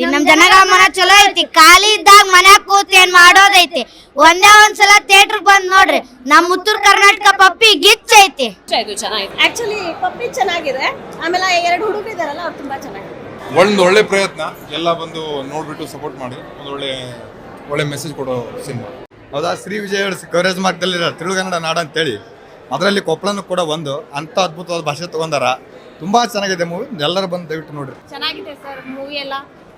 ನಮ್ ಜನಗಳ ಮನ ಚಲೋ ಐತಿ. ಖಾಲಿ ಇದ್ದಾಗ ಮನ್ಯಾಗ ಕೂತ್ ಏನ್ ಮಾಡೋದೈತಿ? ಒಂದೇ ಒಂದ್ಸಲ ಥಿಯೇಟರ್ ಬಂದ್ ನೋಡ್ರಿ. ನಮ್ ಉತ್ತರ ಕರ್ನಾಟಕ ಪಪ್ಪಿ ಗಿಚ್ ಐತಿ. ಆಕ್ಚುಲಿ ಪಪ್ಪಿ ಚೆನ್ನಾಗಿದೆ. ಆಮೇಲೆ ಎರಡು ಹುಡುಗ ಇದಾರಲ್ಲ ಅವ್ರು ತುಂಬಾ ಚೆನ್ನಾಗಿದೆ. ಒಂದು ಒಳ್ಳೆ ಪ್ರಯತ್ನ. ಎಲ್ಲ ಬಂದು ನೋಡ್ಬಿಟ್ಟು ಸಪೋರ್ಟ್ ಮಾಡಿ. ಒಂದು ಒಳ್ಳೆ ಒಳ್ಳೆ ಮೆಸೇಜ್ ಕೊಡೋ ಸಿನಿಮಾ. ಹೌದಾ? ಶ್ರೀ ವಿಜಯ ಕವರೇಜ್ ಮಾರ್ಗದಲ್ಲಿರೋ ನಾಡ ಅಂತ ಅಂತೇಳಿ. ಅದರಲ್ಲಿ ಕೊಪ್ಪಳನು ಕೂಡ ಒಂದು. ಅಂತ ಅದ್ಭುತವಾದ ಭಾಷೆ ತಗೊಂಡಾರ. ತುಂಬಾ ಚೆನ್ನಾಗಿದೆ ಮೂವಿ ಎಲ್ಲರೂ ಬಂದು ದಯವಿಟ್ಟು ನೋಡ್ರಿ. ಚೆನ್ನಾಗಿದೆ ಸರ್ ಮೂವಿ ಎಲ್ಲ.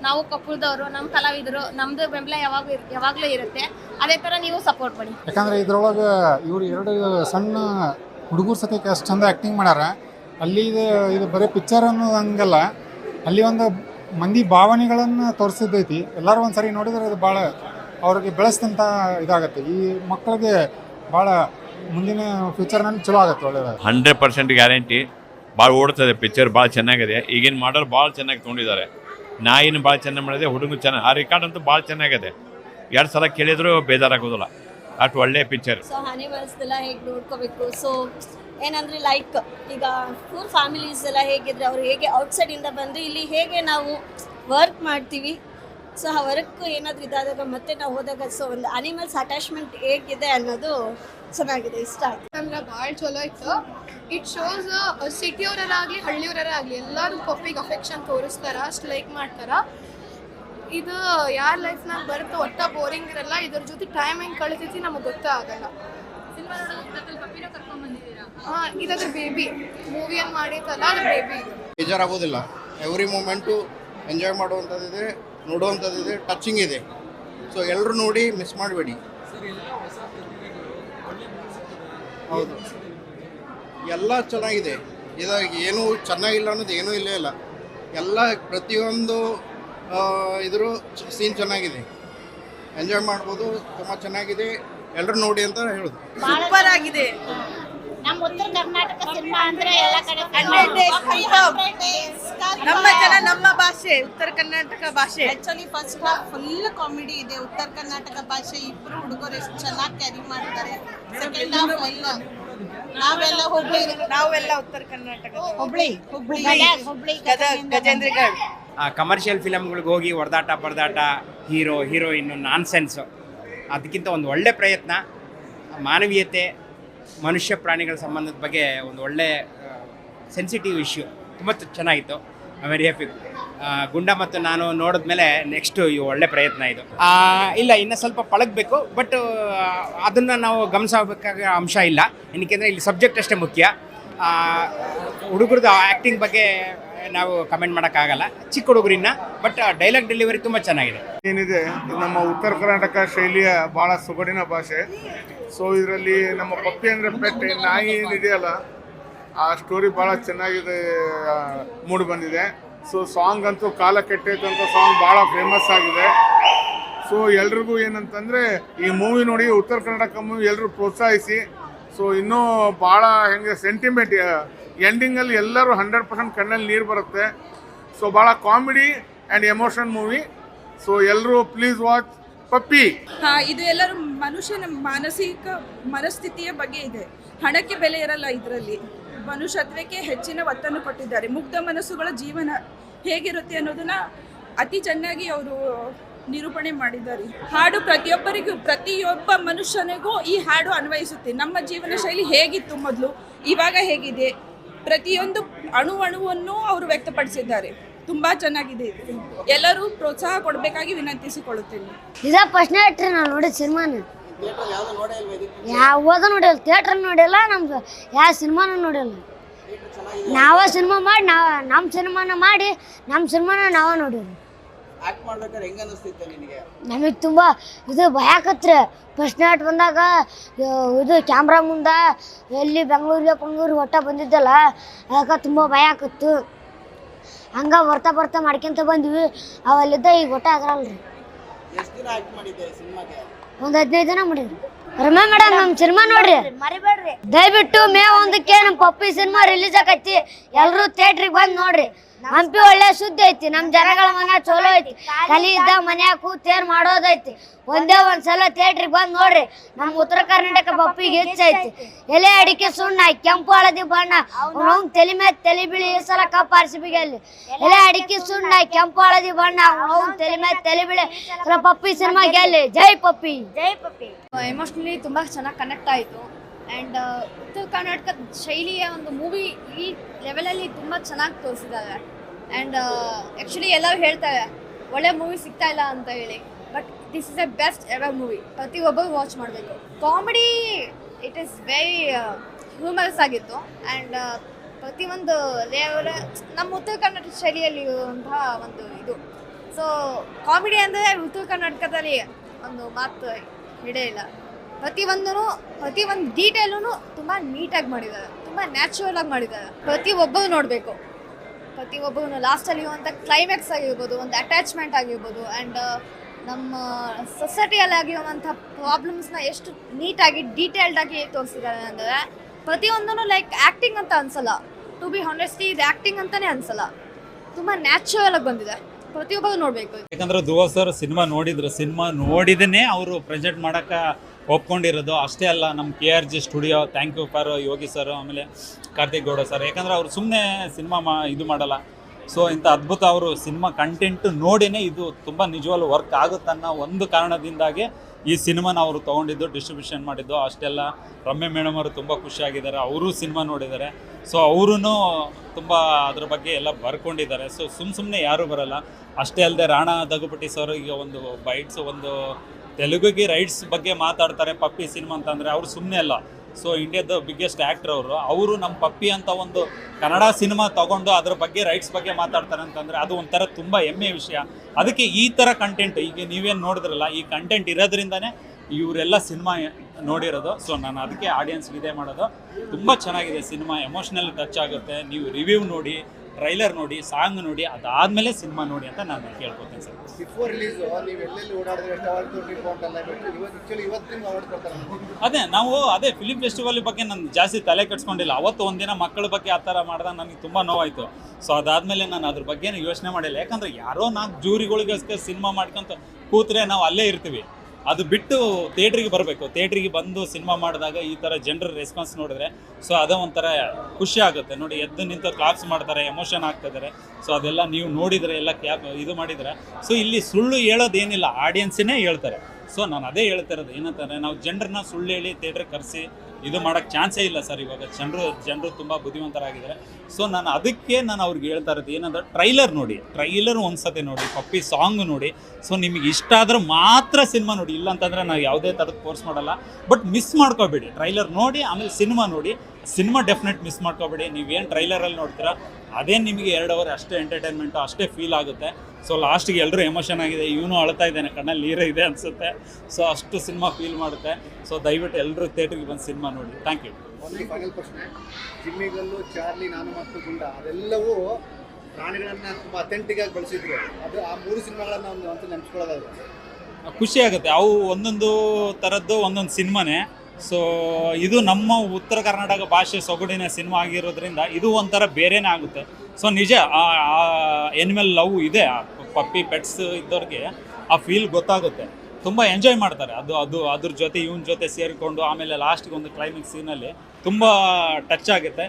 ನಾವು ಕೊಪ್ಪಳದವರು ನಮ್ಮ ಕಲಾವಿದರು ನಮ್ದು ಬೆಂಬಲ ಯಾವಾಗ ಯಾವಾಗಲೂ ಇರುತ್ತೆ. ಅದೇ ಥರ ನೀವು ಸಪೋರ್ಟ್ ಮಾಡಿ ಯಾಕಂದ್ರೆ ಇದ್ರೊಳಗೆ ಇವ್ರು ಎರಡು ಸಣ್ಣ ಹುಡುಗರು ಸತಿ ಅಷ್ಟು ಚಂದ ಆ್ಯಕ್ಟಿಂಗ್ ಮಾಡ್ಯಾರ. ಅಲ್ಲಿ ಇದು ಇದು ಬರೀ ಪಿಕ್ಚರ್ ಅನ್ನೋದು ಹಂಗಲ್ಲ ಅಲ್ಲಿ ಒಂದು ಮಂದಿ ಭಾವನೆಗಳನ್ನು ತೋರಿಸಿದ್ದೈತಿ. ಎಲ್ಲರೂ ಒಂದು ಸರಿ ನೋಡಿದ್ರೆ ಅದು ಭಾಳ ಅವ್ರಿಗೆ ಬೆಳೆಸಿದಂಥ ಇದಾಗತ್ತೆ. ಈ ಮಕ್ಕಳಿಗೆ ಭಾಳ ಮುಂದಿನ ಫ್ಯೂಚರ್ನಲ್ಲಿ ಚಲೋ ಆಗುತ್ತೆ ಒಳ್ಳೆಯದು ಹಂಡ್ರೆಡ್ ಪರ್ಸೆಂಟ್ ಗ್ಯಾರಂಟಿ ಭಾಳ ಓಡ್ತದೆ ಪಿಕ್ಚರ್ ಭಾಳ ಚೆನ್ನಾಗಿದೆ. ಈಗಿನ ಮಾಡಲ್ ಭಾಳ ಚೆನ್ನಾಗಿ ತೊಗೊಂಡಿದ್ದಾರೆ. ನಾಯಿನ ಭಾಳ ಚೆನ್ನಾಗಿ ಮಾಡಿದೆ ಹುಡುಗು ಚೆನ್ನಾಗಿ ಆ ರೆಕಾರ್ಡ್ ಅಂತೂ ಭಾಳ ಚೆನ್ನಾಗಿದೆ. ಎರಡು ಸಲ ಕೇಳಿದ್ರು ಬೇಜಾರಾಗೋದಿಲ್ಲ. ಅಷ್ಟು ಒಳ್ಳೆ ಪಿಕ್ಚರ್ ಸೊ ಎಲ್ಲ ಹೇಗೆ ನೋಡ್ಕೋಬೇಕು? ಸೊ ಏನಂದ್ರೆ ಲೈಕ್ ಈಗ ಫುಲ್ ಫ್ಯಾಮಿಲೀಸ್ ಎಲ್ಲ ಹೇಗಿದ್ರೆ ಅವ್ರು ಹೇಗೆ ಔಟ್ಸೈಡಿಂದ ಬಂದು ಇಲ್ಲಿ ಹೇಗೆ ನಾವು ವರ್ಕ್ ಮಾಡ್ತೀವಿ? ಸೊ ಆ ವರ್ಕ್ ಏನಾದರೂ ಇದಾದಾಗ ಮತ್ತೆ ನಾವು ಹೋದಾಗ ಸೊ ಒಂದು ಅನಿಮಲ್ಸ್ ಅಟ್ಯಾಚ್ಮೆಂಟ್ ಹೇಗಿದೆ ಅನ್ನೋದು ಚೆನ್ನಾಗಿದೆ ಇಷ್ಟ ಆಯ್ತು. ಅಂದ್ರೆ ಭಾಳ ಚಲೋ ಇತ್ತು. ಇಟ್ ಶೋಸ್ ಸಿಟಿಯವರಾಗಲಿ ಹಳ್ಳಿಯವರಾಗಲಿ ಎಲ್ಲರೂ ಪಪ್ಪಿಗೆ ಅಫೆಕ್ಷನ್ ತೋರಿಸ್ತಾರ ಅಷ್ಟು ಲೈಕ್ ಮಾಡ್ತಾರ. ಇದು ಯಾರ ಲೈಫ್ನಾಗ ಬರುತ್ತೋ ಒಟ್ಟ ಬೋರಿಂಗ್ ಇರಲ್ಲ ಇದ್ರ ಜೊತೆ ಟೈಮ್ ಹೆಂಗೆ ಕಳಿತೈತಿ ನಮಗೆ ಗೊತ್ತೇ ಆಗಲ್ಲ. ಹಾಂ ಇದಾದ್ರೆ ಬೇಬಿ ಮೂವಿಯನ್ನು ಮಾಡಿತ್ತಲ್ಲ ಅದು ಬೇಬಿ ಇದು ಬೇಜಾರಾಗೋದಿಲ್ಲ. ಎವ್ರಿ ಮೂಮೆಂಟು ಎಂಜಾಯ್ ಮಾಡುವಂಥದ್ದಿದೆ ನೋಡುವಂಥದ್ದಿದೆ ಟಚಿಂಗ್ ಇದೆ ಸೊ ಎಲ್ಲರೂ ನೋಡಿ ಮಿಸ್ ಮಾಡಬೇಡಿ. ಹೌದು. ಎಲ್ಲ ಚೆನ್ನಾಗಿದೆ. ಇದಾಗ ಏನು ಚೆನ್ನಾಗಿಲ್ಲ ಅನ್ನೋದು ಏನೂ ಇಲ್ಲೇ ಇಲ್ಲ. ಎಲ್ಲ ಪ್ರತಿಯೊಂದು ಆ, ಇದ್ರ ಸೀನ್ ಚೆನ್ನಾಗಿದೆ. ಎಂಜಾಯ್ ಮಾಡ್ಬೋದು ತುಂಬ ಚೆನ್ನಾಗಿದೆ. ಎಲ್ಲರೂ ನೋಡಿ ಅಂತ ಹೇಳೋದು ಸೂಪರ್ ಆಗಿದೆ. ನಮ್ ಉತ್ತರ ಕರ್ನಾಟಕ ಸಿನಿಮಾ ಅಂದ್ರೆ ಎಲ್ಲ ಕಡೆ ನಮ್ಮ ಜನ ನಮ್ಮ ಭಾಷೆ ಉತ್ತರ ಕರ್ನಾಟಕ ಭಾಷೆ actually first half full comedy ಇದೆ ಉತ್ತರ ಕರ್ನಾಟಕ ಭಾಷೆ ಇಬ್ರು ಹುಡುಗರು ಎಷ್ಟು ಚೆನ್ನಾಗಿ ಕ್ಯಾರಿ ಮಾಡ್ತಾರೆ ಸೆಕೆಂಡ್ ಹಾಫ್ ಎಲ್ಲ ನಾವೆಲ್ಲ ಹುಬ್ಳಿ ನಾವೆಲ್ಲ ಉತ್ತರ ಕರ್ನಾಟಕ ಹುಬ್ಳಿ ಹುಬ್ಳಿ ಹುಬ್ಳಿ ಗಜೇಂದ್ರಗಢ ಕಮರ್ಷಿಯಲ್ ಫಿಲಮ್ಗಳಿಗೆ ಹೋಗಿ ಹೊಡೆದಾಟ ಬಡದಾಟ ಹೀರೋ ಹೀರೋಯಿನ್ನು ನಾನ್ ಸೆನ್ಸು ಅದಕ್ಕಿಂತ ಒಂದು ಒಳ್ಳೆ ಪ್ರಯತ್ನ ಮಾನವೀಯತೆ ಮನುಷ್ಯ ಪ್ರಾಣಿಗಳ ಸಂಬಂಧದ ಬಗ್ಗೆ ಒಂದು ಒಳ್ಳೆ ಸೆನ್ಸಿಟಿವ್ ಇಶ್ಯೂ ತುಂಬ ಚೆನ್ನಾಗಿತ್ತು. ಐ ವೆರಿ ಹ್ಯಾಪಿ ಗುಂಡ ಮತ್ತು ನಾನು ನೋಡಿದ್ಮೇಲೆ ನೆಕ್ಸ್ಟು ಈ ಒಳ್ಳೆ ಪ್ರಯತ್ನ ಇದು. ಇಲ್ಲ, ಇನ್ನು ಸ್ವಲ್ಪ ಪಳಗಬೇಕು ಬಟ್ ಅದನ್ನು ನಾವು ಗಮನಿಸಬೇಕಾದ ಅಂಶ ಇಲ್ಲ. ಏನಕ್ಕೆ ಇಲ್ಲಿ ಸಬ್ಜೆಕ್ಟ್ ಅಷ್ಟೇ ಮುಖ್ಯ. ಹುಡುಗರದ್ದು ಆ್ಯಕ್ಟಿಂಗ್ ಬಗ್ಗೆ ನಾವು ಕಮೆಂಟ್ ಮಾಡೋಕ್ಕಾಗಲ್ಲ. ಚಿಕ್ಕ ಹುಡುಗರಿನ್ನ ಬಟ್ ಡೈಲಾಗ್ ಡೆಲಿವರಿ ತುಂಬ ಚೆನ್ನಾಗಿದೆ. ಏನಿದೆ, ನಮ್ಮ ಉತ್ತರ ಕರ್ನಾಟಕ ಶೈಲಿಯ ಭಾಳ ಸೊಗಡಿನ ಭಾಷೆ. ಸೊ ಇದರಲ್ಲಿ ನಮ್ಮ ಪಪ್ಪಿ ಅಂದರೆ ಪೆಟ್ ನಾಯಿ ಏನಿದೆಯಲ್ಲ, ಆ ಸ್ಟೋರಿ ಭಾಳ ಚೆನ್ನಾಗಿದೆ ಮೂಡಿ ಬಂದಿದೆ. ಸೊ ಸಾಂಗ್ ಅಂತೂ ಕಾಲ ಕೆಟ್ಟೈತೆ ಅಂತ ಸಾಂಗ್ ಭಾಳ ಫೇಮಸ್ ಆಗಿದೆ. ಸೊ ಎಲ್ರಿಗೂ ಏನಂತಂದರೆ, ಈ ಮೂವಿ ನೋಡಿ, ಉತ್ತರ ಕರ್ನಾಟಕ ಮೂವಿ ಎಲ್ಲರೂ ಪ್ರೋತ್ಸಾಹಿಸಿ. ಸೊ ಇನ್ನೂ ಭಾಳ ಹೆಂಗೆ ಸೆಂಟಿಮೆಂಟ್ ಎಂಡಿಂಗಲ್ಲಿ ಎಲ್ಲರೂ ಹಂಡ್ರೆಡ್ ಪರ್ಸೆಂಟ್ ಕಣ್ಣಲ್ಲಿ ನೀರು ಬರುತ್ತೆ. ಸೊ ಭಾಳ comedy and emotion movie so ಎಲ್ಲರೂ ಪ್ಲೀಸ್ ವಾಚ್ ಪಪ್ಪಿ ಹಾ, ಇದು ಎಲ್ಲರೂ ಮನುಷ್ಯನ ಮಾನಸಿಕ ಮನಸ್ಥಿತಿಯ ಬಗ್ಗೆ ಇದೆ. ಹಣಕ್ಕೆ ಬೆಲೆ ಇರಲ್ಲ ಇದರಲ್ಲಿ. ಮನುಷ್ಯತ್ವಕ್ಕೆ ಹೆಚ್ಚಿನ ಒತ್ತನ್ನು ಕೊಟ್ಟಿದ್ದಾರೆ. ಮುಗ್ಧ ಮನಸ್ಸುಗಳ ಜೀವನ ಹೇಗಿರುತ್ತೆ ಅನ್ನೋದನ್ನ ಅತಿ ಚೆನ್ನಾಗಿ ಅವರು ನಿರೂಪಣೆ ಮಾಡಿದ್ದಾರೆ. ಹಾಡು ಪ್ರತಿಯೊಬ್ಬರಿಗೂ, ಪ್ರತಿಯೊಬ್ಬ ಮನುಷ್ಯನಿಗೂ ಈ ಹಾಡು ಅನ್ವಯಿಸುತ್ತೆ. ನಮ್ಮ ಜೀವನ ಶೈಲಿ ಹೇಗಿತ್ತು ಮೊದಲು? ಇವಾಗ ಹೇಗಿದೆ? ಪ್ರತಿಯೊಂದು ಅಣು ಅಣುವನ್ನು ಅವರು ವ್ಯಕ್ತಪಡಿಸಿದ್ದಾರೆ. ತುಂಬಾ ಚೆನ್ನಾಗಿದೆ ಇದು. ಎಲ್ಲರೂ ಪ್ರೋತ್ಸಾಹ ಕೊಡಬೇಕಾಗಿ ವಿನಂತಿಸಿಕೊಳ್ಳುತ್ತೇನೆ. ಇದ ಪ್ರಶ್ನೆ ಇಟ್ರಿ ನಾನು ನೋಡಿದ ಸಿನಿಮಾನ. ಯಾವ್ದು ನೋಡಿಲ್ಲ ಥಿಯೇಟರ್ ನೋಡಿಲ್ಲ ನಮ್ದು ಯಾವ ಸಿನಿಮಾನ ನೋಡಿಲ್ಲ. ನಾವ ಸಿನಿಮಾ ಮಾಡಿ ನಾವ ನಮ್ಮ ಸಿನಿಮಾನ ಮಾಡಿ ನಮ್ಮ ಸಿನಿಮಾನ ನಾವ ನೋಡಿರಿ ಆ್ಯಕ್ಟ್ ಮಾಡ್ಬೇಕಾದ್ರೆ ಹೆಂಗೆ ಅನಿಸ್ತಿತ್ತು ನಿನಗೆ? ನಮಗೆ ತುಂಬ ಇದು ಭಯ ಆಕತ್ರಿ ಫಸ್ಟ್ ನೈಟ್ ಬಂದಾಗ ಇದು ಕ್ಯಾಮ್ರಾ ಮುಂದೆ ಎಲ್ಲಿ ಬೆಂಗಳೂರಿಗೆ ಪಂಗಳೂರಿಗೆ ಒಟ್ಟ ಬಂದಿದ್ದಲ್ಲ ಅದಕ್ಕೆ ತುಂಬ ಭಯ ಆಕತ್ತು. ಹಂಗ ಬರ್ತಾ ಬರ್ತಾ ಮಾಡ್ಕೊಂತ ಬಂದ್ವಿ. ಅವಲ್ಲಿದ್ದ ಈಗ ಒಟ್ಟ ಆದರಲ್ರಿ ಎಷ್ಟು ದಿನ ಮಾಡಿದ್ದೆ ಸಿನಿಮಾಗೆ? ಒಂದ್ ಹದಿನೈದು ದಿನ ಮಾಡಿದ್ರಿ ರಮ್ಯಾ ಮೇಡಮ್ ನಮ್ ಸಿನಿಮಾ ನೋಡ್ರಿ. ದಯವಿಟ್ಟು ಮೇ ಒಂದಕ್ಕೆ ನಮ್ ಪಪ್ಪಿ ಸಿನಿಮಾ ರಿಲೀಸ್ ಆಗೈತಿ. ಎಲ್ರು ಥಿಯೇಟ್ರಿಗೆ ಬಂದ್ ನೋಡ್ರಿ. ಹಂಪಿ ಒಳ್ಳೆ ಸುದ್ದಿ ಐತಿ ನಮ್ ಜನಗಳ ಮನ ಚಲೋ ಐತಿ. ಕಲಿ ಇದ್ದ ಮನ್ಯಾಗ ಕೂತ್ ಏನ್ ಮಾಡೋದೈತಿ ಒಂದೇ ಒಂದ್ಸಲ ಥಿಯೇಟ್ರಿಗೆ ಬಂದ್ ನೋಡ್ರಿ ನಮ್ ಉತ್ತರ ಕರ್ನಾಟಕ ಬಪ್ಪಿಗೆ ಹೆಚ್ಚೈತಿ ಎಲೆ ಅಡಿಕೆ ಸುಣ್ಣ ಕೆಂಪು ಹಳದಿ ಬಣ್ಣ ಅವ್ನ ತಲೆ ಮೇಲೆ ತಲೆ ಬಿಳಿ ಈ ಸಲ ಕಪ್ ಆರ್ಸಿಬಿಗೆ ಅಲ್ಲಿ ಎಲೆ ಅಡಿಕೆ ಸುಣ್ಣ ಕೆಂಪು ಹಳದಿ ಬಣ್ಣ ಅವ್ನ ತಲೆ ಮೇಲೆ ತಲೆ ಬಿಳಿ. ಸಲ ಪಪ್ಪಿ ಸಿನಿಮಾ ಗೆಲ್ಲಿ. ಜೈ ಪಪ್ಪಿ. ಜೈ ಪಪ್ಪಿ. ಎಮೋಷನಲಿ ತುಂಬಾ ಚೆನ್ನಾಗಿ ಕನೆಕ್ಟ್ ಆಯ್ತು. ಆ್ಯಂಡ್ ಉತ್ತರ ಕರ್ನಾಟಕ ಶೈಲಿಯ ಒಂದು ಮೂವಿ ಈ ಲೆವೆಲಲ್ಲಿ ತುಂಬ ಚೆನ್ನಾಗಿ ತೋರಿಸಿದ್ದಾರೆ ಆ್ಯಂಡ್ ಆ್ಯಕ್ಚುಲಿ ಎಲ್ಲರೂ ಹೇಳ್ತಾರೆ, ಒಳ್ಳೆ ಮೂವಿ ಸಿಗ್ತಾ ಇಲ್ಲ ಅಂತ ಹೇಳಿ. But this is a best ever movie ಪ್ರತಿಯೊಬ್ಬರು ವಾಚ್ ಮಾಡಬೇಕು. Comedy it is very humorous ಆಗಿತ್ತು. ಆ್ಯಂಡ್ ಪ್ರತಿಯೊಂದು ಲೇವಲ ನಮ್ಮ ಉತ್ತರ ಕರ್ನಾಟಕ ಶೈಲಿಯಲ್ಲಿ ಇರುವಂತಹ ಒಂದು ಇದು. ಸೊ ಕಾಮಿಡಿ ಅಂದರೆ ಉತ್ತರ ಕರ್ನಾಟಕದಲ್ಲಿ ಒಂದು ಮಾತು ಹಿಡೇ ಇಲ್ಲ. ಪ್ರತಿಯೊಂದೂ ಪ್ರತಿಯೊಂದು ಡೀಟೇಲೂ ತುಂಬ ನೀಟಾಗಿ ಮಾಡಿದ್ದಾರೆ. ತುಂಬ ನ್ಯಾಚುರಲ್ ಆಗಿ ಮಾಡಿದ್ದಾರೆ. ಪ್ರತಿಯೊಬ್ಬರು ನೋಡಬೇಕು. ಪ್ರತಿಯೊಬ್ಬರು ಲಾಸ್ಟಲ್ಲಿ ಇರುವಂಥ ಕ್ಲೈಮ್ಯಾಕ್ಸ್ ಆಗಿರ್ಬೋದು, ಒಂದು ಅಟ್ಯಾಚ್ಮೆಂಟ್ ಆಗಿರ್ಬೋದು ಆ್ಯಂಡ್ ನಮ್ಮ ಸೊಸೈಟಿಯಲ್ಲಿ ಆಗಿರುವಂಥ ಪ್ರಾಬ್ಲಮ್ಸ್ನ ಎಷ್ಟು ನೀಟಾಗಿ ಡೀಟೇಲ್ಡಾಗಿ ತೋರಿಸಿದ್ದಾರೆ ಅಂದರೆ ಪ್ರತಿಯೊಂದೂ ಲೈಕ್ ಆ್ಯಕ್ಟಿಂಗ್ ಅಂತ ಅನ್ಸಲ್ಲ. ಟು ಬಿ ಹಾನೆಸ್ಟ್ಲಿ ಇದು ಆ್ಯಕ್ಟಿಂಗ್ ಅಂತಲೇ ಅನ್ಸಲ್ಲ. ತುಂಬ ನ್ಯಾಚುರಲ್ ಆಗಿ ಬಂದಿದೆ. ಪ್ರತಿಯೊಬ್ಬರು ನೋಡಬೇಕು. ಯಾಕಂದ್ರೆ ಧ್ರುವ ಸರ್ ಸಿನಿಮಾ ನೋಡಿದ್ರು, ಸಿನಿಮಾ ನೋಡಿದನೇ ಅವರು ಪ್ರೆಸೆಂಟ್ ಮಾಡೋಕೆ ಒಪ್ಕೊಂಡಿರೋದು. ಅಷ್ಟೇ ಅಲ್ಲ ನಮ್ಮ K R G studio, thank you for Yogi sir, ಆಮೇಲೆ ಕಾರ್ತಿಕ್ ಗೌಡ ಸರ್. ಯಾಕಂದರೆ ಅವರು ಸುಮ್ಮನೆ ಸಿನಿಮಾ ಮಾ, ಇದು ಮಾಡಲ್ಲ. ಸೊ ಇಂಥ ಅದ್ಭುತ ಅವರು ಸಿನಿಮಾ ಕಂಟೆಂಟ್ ನೋಡಿನೇ ಇದು ತುಂಬ ನಿಜವಾಗ್ಲೂ ವರ್ಕ್ ಆಗುತ್ತನ್ನೋ ಒಂದು ಕಾರಣದಿಂದಾಗಿ ಈ ಸಿನಿಮಾನ ಅವರು ತೊಗೊಂಡಿದ್ದು ಡಿಸ್ಟ್ರಿಬ್ಯೂಷನ್ ಮಾಡಿದ್ದು. ಅಷ್ಟೆಲ್ಲ ರಮ್ಯ ಮೇಡಮ್ ಅವರು ತುಂಬ ಖುಷಿಯಾಗಿದ್ದಾರೆ ಅವರು ಸಿನಿಮಾ ನೋಡಿದ್ದಾರೆ. ಸೊ ಅವರೂ ತುಂಬ ಅದ್ರ ಬಗ್ಗೆ ಎಲ್ಲ ಬರ್ಕೊಂಡಿದ್ದಾರೆ. ಸೊ ಸುಮ್ಮ ಸುಮ್ಮನೆ ಯಾರೂ ಬರಲ್ಲ. ಅಷ್ಟೇ ಅಲ್ಲದೆ ರಾಣಾ ದಗುಪಟ್ಟಿ ಸರ್ ಈಗ ಒಂದು ಬೈಟ್ಸ್ ಒಂದು ತೆಲುಗುಗೆ ರೈಟ್ಸ್ ಬಗ್ಗೆ ಮಾತಾಡ್ತಾರೆ ಪಪ್ಪಿ ಸಿನಿಮಾ ಅಂತಂದರೆ, ಅವರು ಸುಮ್ಮನೆ ಅಲ್ಲ. ಸೊ ಇಂಡಿಯಾದ ಬಿಗ್ಗೆಸ್ಟ್ ಆ್ಯಕ್ಟರ್ ಅವರು. ಅವರು ನಮ್ಮ ಪಪ್ಪಿ ಅಂತ ಒಂದು ಕನ್ನಡ ಸಿನಿಮಾ ತಗೊಂಡು ಅದ್ರ ಬಗ್ಗೆ ರೈಟ್ಸ್ ಬಗ್ಗೆ ಮಾತಾಡ್ತಾರೆ ಅಂತಂದರೆ, ಅದು ಒಂಥರ ತುಂಬ ಹೆಮ್ಮೆಯ ವಿಷಯ. ಅದಕ್ಕೆ ಈ ಥರ ಕಂಟೆಂಟ್ ಈಗ ನೀವೇನು ನೋಡಿದ್ರಲ್ಲ, ಈ ಕಂಟೆಂಟ್ ಇರೋದ್ರಿಂದನೇ ಇವರೆಲ್ಲ ಸಿನಿಮಾ ನೋಡಿರೋದು. ಸೊ ನಾನು ಅದಕ್ಕೆ ಆಡಿಯನ್ಸ್ಗೆ ಇದೇ ಮಾಡೋದು. ತುಂಬ ಚೆನ್ನಾಗಿದೆ ಸಿನಿಮಾ ಎಮೋಷ್ನಲ್ ಟಚ್ ಆಗುತ್ತೆ. ನೀವು ರಿವ್ಯೂ ನೋಡಿ ಟ್ರೈಲರ್ ನೋಡಿ ಸಾಂಗ್ ನೋಡಿ ಅದಾದಮೇಲೆ ಸಿನಿಮಾ ನೋಡಿ ಅಂತ ನಾನು ಕೇಳ್ಕೊತೇನೆ ಸರ್. ಬಿಫೋರ್ ರಿಲೀಸ್ ನೀವು ಎಲ್ಲೆಲ್ಲಿ ಓಡಾಡಿದ್ರೆ ಅದೇ ನಾವು ಅದೇ ಫಿಲಿಂ ಫೆಸ್ಟಿವಲ್ ಬಗ್ಗೆ ನಾನು ಜಾಸ್ತಿ ತಲೆ ಕಟ್ಸ್ಕೊಂಡಿಲ್ಲ ಅವತ್ತು ಒಂದಿನ ಮಕ್ಕಳ ಬಗ್ಗೆ ಆ ಥರ ಮಾಡಿದಾಗ ನನಗೆ ತುಂಬ ನೋವಾಯಿತು. ಸೊ ಅದಾದಮೇಲೆ ನಾನು ಅದ್ರ ಬಗ್ಗೆ ಯೋಚನೆ ಮಾಡಿಲ್ಲ. ಯಾಕಂದ್ರೆ ಯಾರೋ ನಾಲ್ಕು ಜೂರಿಗಳಿಗೋಸ್ಕರ ಸಿನಿಮಾ ಮಾಡ್ಕೊಂತ ಕೂತ್ರೆ ನಾವು ಅಲ್ಲೇ ಇರ್ತೀವಿ. ಅದು ಬಿಟ್ಟು ಥಿಯೇಟ್ರಿಗೆ ಬರಬೇಕು. ಥಿಯೇಟ್ರಿಗೆ ಬಂದು ಸಿನಿಮಾ ಮಾಡಿದಾಗ ಈ ಥರ ಜನರ ರೆಸ್ಪಾನ್ಸ್ ನೋಡಿದ್ರೆ ಸೊ ಅದೇ ಒಂಥರ ಖುಷಿ ಆಗುತ್ತೆ. ನೋಡಿ, ಎದ್ದು ನಿಂತು ಕ್ಲಾಪ್ಸ್ ಮಾಡ್ತಾರೆ ಎಮೋಷನ್ ಆಗ್ತಿದ್ದಾರೆ. ಸೊ ಅದೆಲ್ಲ ನೀವು ನೋಡಿದರೆ, ಎಲ್ಲ ಕ್ಯಾಪ್ ಇದು ಮಾಡಿದರೆ. ಸೊ ಇಲ್ಲಿ ಸುಳ್ಳು ಹೇಳೋದೇನಿಲ್ಲ ಆಡಿಯನ್ಸಿನೇ ಹೇಳ್ತಾರೆ. ಸೊ ನಾನು ಅದೇ ಹೇಳ್ತಾ ಇರೋದು ಏನಂತಾರೆ ನಾವು ಜನರನ್ನ ಸುಳ್ಳು ಹೇಳಿ ಥಿಯೇಟ್ರಿಗೆ ಕರೆಸಿ ಇದು ಮಾಡೋಕ್ಕೆ ಚಾನ್ಸೇ ಇಲ್ಲ ಸರ್ ಇವಾಗ. ಜನರು ಜನರು ತುಂಬ ಬುದ್ಧಿವಂತರಾಗಿದ್ದಾರೆ. ಸೊ ನಾನು ಅದಕ್ಕೆ ನಾನು ಅವ್ರಿಗೆ ಹೇಳ್ತಾ ಇರೋದು, ಏನಂದ್ರೆ ಟ್ರೈಲರ್ ನೋಡಿ ಟ್ರೈಲರ್ ಒಂದ್ಸತಿ ನೋಡಿ ಪಪ್ಪಿ ಸಾಂಗ್ ನೋಡಿ. ಸೊ ನಿಮಗೆ ಇಷ್ಟ ಆದ್ರೆ ಮಾತ್ರ ಸಿನಿಮಾ ನೋಡಿ. ಇಲ್ಲ ಅಂತಂದರೆ ನಾವು ಯಾವುದೇ ಥರದ ಕೋರ್ಸ್ ಮಾಡಲ್ಲ. ಬಟ್ ಮಿಸ್ ಮಾಡ್ಕೋಬೇಡಿ ಟ್ರೈಲರ್ ನೋಡಿ, ಆಮೇಲೆ ಸಿನಿಮಾ ನೋಡಿ. ಸಿನಿಮಾ ಡೆಫಿನೆಟ್ ಮಿಸ್ ಮಾಡ್ಕೋಬೇಡಿ. ನೀವೇನು ಟ್ರೈಲರಲ್ಲಿ ನೋಡ್ತೀರಾ ಅದೇ ನಿಮಗೆ ಎರಡು ಅವರ್ ಅಷ್ಟೇ ಎಂಟರ್ಟೈನ್ಮೆಂಟು ಅಷ್ಟೇ ಫೀಲ್ ಆಗುತ್ತೆ. ಸೊ ಲಾಸ್ಟಿಗೆ ಎಲ್ಲರೂ ಎಮೋಷನ್ ಆಗಿದೆ ಇವನು ಅಳ್ತಾ ಇದ್ದಾನೆ ಕಣ್ಣಲ್ಲಿ ನೀರೇ ಇದೆ ಅನಿಸುತ್ತೆ. ಸೊ ಅಷ್ಟು ಸಿನಿಮಾ ಫೀಲ್ ಮಾಡುತ್ತೆ. ಸೊ ದಯವಿಟ್ಟು ಎಲ್ಲರೂ ಥಿಯೇಟ್ರಿಗೆ ಬಂದು ಸಿನಿಮಾ ನೋಡಿ. ಥ್ಯಾಂಕ್ ಯು ಫೈನಲ್ ಪ್ರಶ್ನೆ. ಜಿಮ್ಮಿಗಲ್ಲು ಚಾರ್ಲಿ ನಾನು ಮತ್ತು ಗುಂಡ ಅದೆಲ್ಲವೂ ಪ್ರಾಣಿಗಳನ್ನು ತುಂಬ ಅಥೆಂಟಿಕ್ ಆಗಿ ಬಳಸಿದ್ರು. ಅದು ಆ ಮೂರು ಸಿನಿಮಾಗಳನ್ನ ಒಂದು ಅಂತ ನೆನ್ಸ್ಕೊಳ್ಳೋದಾದ್ರೆ. ಖುಷಿ ಆಗುತ್ತೆ. ಅವು ಒಂದೊಂದು ಥರದ್ದು ಒಂದೊಂದು ಸಿನಿಮಾನೇ. ಸೊ ಇದು ನಮ್ಮ ಉತ್ತರ ಕರ್ನಾಟಕ ಭಾಷೆ ಸೊಗಡಿನ ಸಿನಿಮಾ ಆಗಿರೋದ್ರಿಂದ ಇದು ಒಂಥರ ಬೇರೆನೇ ಆಗುತ್ತೆ. ಸೊ ನಿಜ, ಆ ಎನಿಮಲ್ ಲವ್ ಇದೆ ಪಪ್ಪಿ ಪೆಟ್ಸ್ ಇದ್ದವ್ರಿಗೆ ಆ ಫೀಲ್ ಗೊತ್ತಾಗುತ್ತೆ. ತುಂಬ ಎಂಜಾಯ್ ಮಾಡ್ತಾರೆ. ಅದು ಅದು, ಅದ್ರ ಜೊತೆ ಇವನ ಜೊತೆ ಸೇರಿಕೊಂಡು ಆಮೇಲೆ ಲಾಸ್ಟ್ಗೆ ಒಂದು ಕ್ಲೈಮ್ಯಾಕ್ಸ್ ಸೀನಲ್ಲಿ ತುಂಬ ಟಚ್ ಆಗುತ್ತೆ.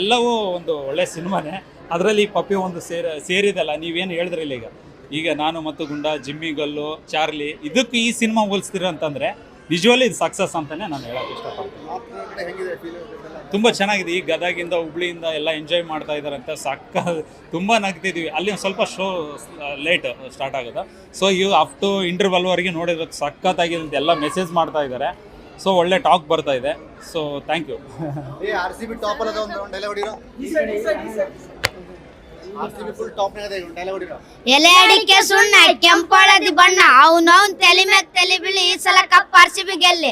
ಎಲ್ಲವೂ ಒಂದು ಒಳ್ಳೆ ಸಿನಿಮಾನೇ. ಅದರಲ್ಲಿ ಪಪ್ಪಿ ಒಂದು ಸೇರಿ, ಸೇರಿದಲ್ಲ, ನೀವೇನು ಹೇಳಿದ್ರಲ್ಲ ಈಗ. ಈಗ ನಾನು ಮತ್ತು ಗುಂಡ, ಜಿಮ್ಮಿ, ಗಲ್ಲು, ಚಾರ್ಲಿ, ಇದಕ್ಕೂ ಈ ಸಿನಿಮಾ ಹೋಲಿಸ್ತೀರ ಅಂತಂದರೆ ನಿಜವಲ್ಲಿ ಇದು ಸಕ್ಸಸ್ ಅಂತಲೇ ನಾನು ಹೇಳೋಕ್ಕೆ ಇಷ್ಟಪಡ್ತೀನಿ. ತುಂಬ ಚೆನ್ನಾಗಿದೆ. ಈ ಗದಗಿಂದ ಹುಬ್ಳಿಯಿಂದ ಎಲ್ಲ ಎಂಜಾಯ್ ಮಾಡ್ತಾ ಇದ್ದಾರಂತೆ ಸಕ್ಕ ತುಂಬ ನಗ್ತಿದ್ದೀವಿ ಅಲ್ಲಿ ಒಂದು ಸ್ವಲ್ಪ ಶೋ ಲೇಟ್ ಸ್ಟಾರ್ಟ್ ಆಗುತ್ತೆ. ಸೊ ಇವು ಅಪ್ ಟು ಇಂಟರ್ವಲ್ವರೆಗೆ ನೋಡಿದ್ರೆ ಅಂತ ಎಲ್ಲ ಮೆಸೇಜ್ ಮಾಡ್ತಾ ಇದ್ದಾರೆ ಸೊ ಒಳ್ಳೆ ಟಾಕ್ ಬರ್ತಾ ಇದೆ. So thank you A R C B top ಎಲೆ ಅಡಿಕೆ ಸುಣ್ಣ ಕೆಂಪಳದಿ ಬಣ್ಣ, ಅವ್ನವ್ನ ತಲೆ ಮೇಲೆ ತಲೆ ಬಿಳಿ ಈ ಸಲ ಕಪ್ ಆರ್ಸಿಬಿ ಗೆಲ್ಲಿ